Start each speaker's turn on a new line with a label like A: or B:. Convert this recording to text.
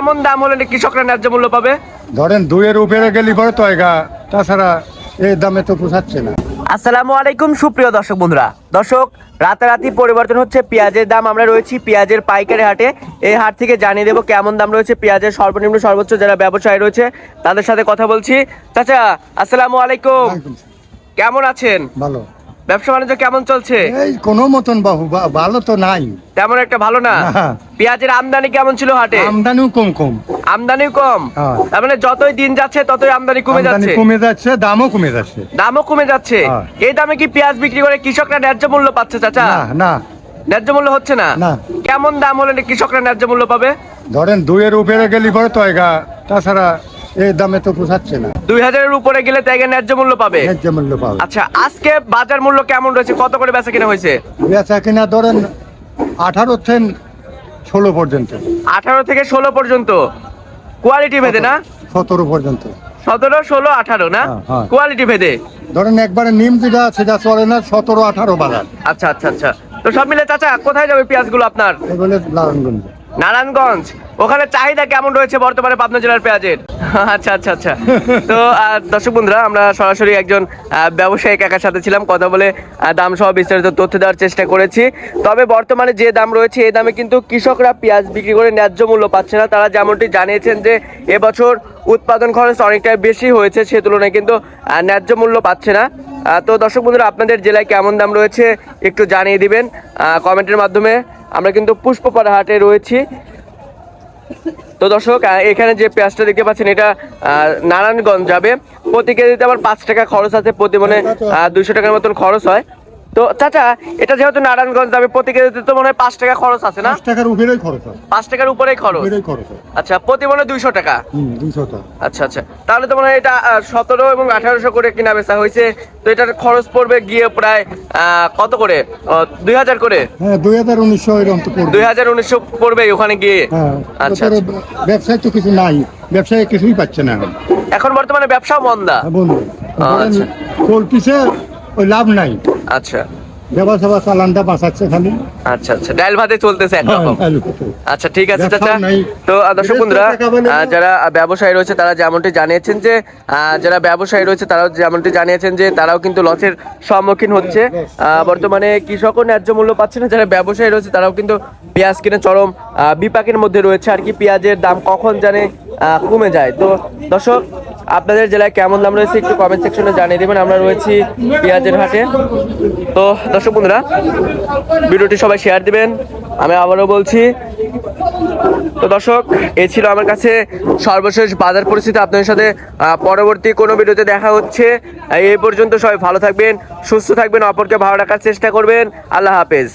A: কেমন দাম হলে কৃষকরা ন্যায্য মূল্য পাবে?
B: ধরেন দুইয়ের উপরে গেলি পরে তো এগা তাছাড়া এই দামে তো পোষাচ্ছে না।
A: আসসালামু আলাইকুম সুপ্রিয় দর্শক বন্ধুরা। দর্শক রাতারাতি পরিবর্তন হচ্ছে পেঁয়াজের দাম আমরা রয়েছি পেঁয়াজের পাইকারি হাটে। এই হাট থেকে জানিয়ে দেবো কেমন দাম রয়েছে পেঁয়াজের সর্বনিম্ন সর্বোচ্চ যারা ব্যবসায়ী রয়েছে তাদের সাথে কথা বলছি। চাচা আসসালামু আলাইকুম। কেমন আছেন?
B: ভালো।
A: ব্যবসা বাণিজ্য কেমন চলছে?
B: এই কোনো মতন বাহু ভালো তো নাই।
A: তেমন একটা ভালো না। পেঁয়াজের আমদানি কেমন ছিল হাটে?
B: আমদানিও কম কম।
A: আমদানিও কম?
B: হ্যাঁ।
A: তার মানে যতই দিন যাচ্ছে ততই আমদানি কমে যাচ্ছে?
B: কমে যাচ্ছে দামও কমে যাচ্ছে।
A: দামও কমে যাচ্ছে?
B: হ্যাঁ।
A: এই দামে কি পেঁয়াজ বিক্রি করে কৃষকরা ন্যায্য মূল্য পাচ্ছে চাচা?
B: না
A: ন্যায্য মূল্য হচ্ছে না?
B: না।
A: কেমন দাম হলে কৃষকরা ন্যায্য মূল্য পাবে?
B: ধরেন দুইয়ের উপরে গেলি পরে তো এগা তাছাড়া এই দামে তো পোষাচ্ছে না।
A: দুই হাজারের উপরে গেলে তাই ন্যায্য মূল্য পাবে?
B: ন্যায্য মূল্য পাবে।
A: আচ্ছা আজকে বাজার মূল্য কেমন রয়েছে? কত করে বেচা কিনা হয়েছে?
B: বেচা কিনা ধরেন আঠারো থেন ষোলো পর্যন্ত।
A: আঠারো থেকে ষোলো পর্যন্ত। কোয়ালিটি ভেদে না?
B: সতেরো পর্যন্ত।
A: সতেরো ষোলো আঠারো না?
B: হ্যাঁ, হ্যাঁ।
A: কোয়ালিটি ভেদে?
B: ধরেন একবারে নিম যেটা সেটা চলে না সতেরো আঠারো বাজার।
A: আচ্ছা আচ্ছা আচ্ছা। তো সব মিলে চাচা কোথায় যাবে পেঁয়াজগুলো আপনার?
B: এগুলো নারায়ণগঞ্জ
A: নারায়ণগঞ্জ, ওখানে চাহিদা কেমন রয়েছে বর্তমানে পাবনা জেলার পেঁয়াজের? আচ্ছা আচ্ছা আচ্ছা। তো দর্শক বন্ধুরা, আমরা সরাসরি একজন ব্যবসায়ী কাকার সাথে ছিলাম, কথা বলে দাম সহ বিস্তারিত তথ্য দেওয়ার চেষ্টা করেছি। তবে বর্তমানে যে দাম রয়েছে, এই দামে কিন্তু কৃষকরা পেঁয়াজ বিক্রি করে ন্যায্য মূল্য পাচ্ছে না। তারা যেমনটি জানিয়েছেন যে, এবছর উৎপাদন খরচ অনেকটাই বেশি হয়েছে, সে তুলনায় কিন্তু ন্যায্য মূল্য পাচ্ছে না। তো দর্শক বন্ধুরা, আপনাদের জেলায় কেমন দাম রয়েছে, একটু জানিয়ে দিবেন। কমেন্টের মাধ্যমে। আমরা কিন্তু পুষ্পপাড়া হাটে রয়েছি। তো দর্শক এখানে যে পেঁয়াজটা দেখতে পাচ্ছেন, এটা নারায়ণগঞ্জ যাবে। প্রতি কেজিতে আমার পাঁচ টাকা খরচ আছে, প্রতি মানে দুইশো টাকার মতন খরচ হয়। তো চাচা এটা যেহেতু নারায়ণগঞ্জ যাবে প্রতি কেজিতে তো মনে হয় পাঁচ টাকা খরচ আছে না?
B: পাঁচ টাকার উপরেই খরচ
A: পাঁচ টাকার উপরেই খরচ?
B: উপরেই খরচ
A: আচ্ছা প্রতি মনে দুইশো টাকা?
B: হুম দুশো টাকা।
A: আচ্ছা আচ্ছা। তাহলে তো মনে হয় এটা সতেরো এবং আঠারোশো করে কিনা বেচা হয়েছে। তো এটার খরচ পড়বে গিয়ে প্রায় আহ, কত করে? দুই হাজার করে?
B: হ্যাঁ দুই হাজার উনিশশো এরকম তো পড়বে।
A: দুই হাজার উনিশশো পড়বে ওখানে গিয়ে?
B: হ্যাঁ
A: আচ্ছা
B: তারপরে
A: আচ্ছা।
B: ব্যবসায় তো কিছু নাই। ব্যবসায় কিছুই পাচ্ছে না এখন।
A: এখন বর্তমানে ব্যবসা মন্দা
B: হ্যাঁ, বন্ধু।
A: আচ্ছা।
B: চলতিছে ওই লাভ নাই।
A: আচ্ছা।
B: দেবা সেবা চালানটা বাঁচাচ্ছে খালি।
A: আচ্ছা আচ্ছা। ডাইল ভাতে চলতেছে একরকম
B: হ্যাঁ।
A: আচ্ছা ঠিক আছে চাচা। তো দর্শক বন্ধুরা
B: টাকা পেলে
A: আহ, যারা ব্যবসায়ী রয়েছে তারা যেমনটি জানিয়েছেন যে যারা ব্যবসায়ী রয়েছে তারাও যেমনটি জানিয়েছেন যে তারাও কিন্তু লসের সম্মুখীন হচ্ছে। আহ, বর্তমানে কৃষকও ন্যায্য মূল্য পাচ্ছে না যারা ব্যবসায়ী রয়েছে তারাও কিন্তু পেঁয়াজ কিনে চরম বিপাকের মধ্যে রয়েছে। আর কি পেঁয়াজের দাম কখন জানে কমে যায়। তো দর্শক আপনাদের জেলায় কেমন দাম রয়েছে একটু কমেন্ট সেকশনে জানিয়ে দেবেন। আমরা রয়েছি পেঁয়াজের হাটে। তো দর্শক বন্ধুরা, ভিডিওটি সবাই শেয়ার দিবেন। আমি আবারও বলছি, তো দর্শক, এ ছিল আমার কাছে সর্বশেষ বাজার পরিস্থিতি। আপনাদের সাথে পরবর্তী কোনো ভিডিওতে দেখা হচ্ছে। এই পর্যন্ত সবাই ভালো থাকবেন, সুস্থ থাকবেন, অপরকে ভালো রাখার চেষ্টা করবেন। আল্লাহ হাফেজ।